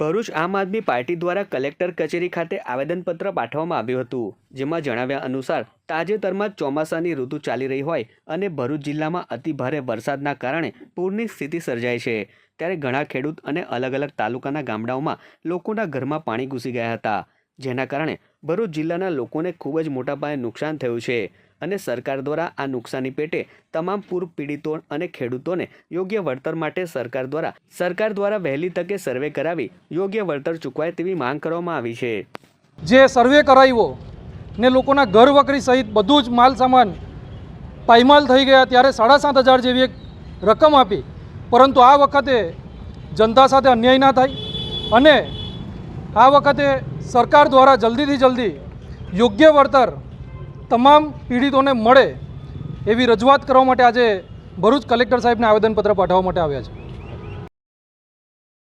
ભરૂચ આમ આદમી પાર્ટી દ્વારા કલેક્ટર કચેરી ખાતે આવેદનપત્ર પાઠવવામાં આવ્યું હતું, જેમાં જણાવ્યા અનુસાર, તાજેતરમાં ચોમાસાની ઋતુ ચાલી રહી હોય અને ભરૂચ જિલ્લામાં અતિભારે વરસાદના કારણે પૂરની સ્થિતિ સર્જાઈ છે. ત્યારે ઘણા ખેડૂત અને અલગ અલગ તાલુકાના ગામડાઓમાં લોકોના ઘરમાં પાણી ઘૂસી ગયા હતા, જેના કારણે ભરૂચ જિલ્લાના લોકોને ખૂબ જ મોટા પાયે નુકસાન થયું છે અને સરકાર દ્વારા આ નુકસાની પેટે તમામ પૂર પીડિતો અને ખેડૂતોને યોગ્ય વળતર માટે સરકાર દ્વારા સરકાર દ્વારા વહેલી તકે સર્વે કરાવી યોગ્ય વળતર ચૂકવાય તેવી માંગ કરવામાં આવી છે. જે સર્વે કરાવ્યો ને લોકોના ઘર વકરી સહિત બધું જ માલ સામાન પાયમાલ થઈ ગયા ત્યારે સાડા સાત હજાર જેવી એક રકમ આપી. પરંતુ આ વખતે જનતા સાથે અન્યાય ના થાય અને આ વખતે સરકાર દ્વારા જલ્દીથી જલ્દી યોગ્ય વળતર તમામ પીડિતોને મળે એવી રજૂઆત કરવા માટે આજે ભરૂચ કલેક્ટર સાહેબને આવેદનપત્ર પાઠવવા માટે આવ્યા છે.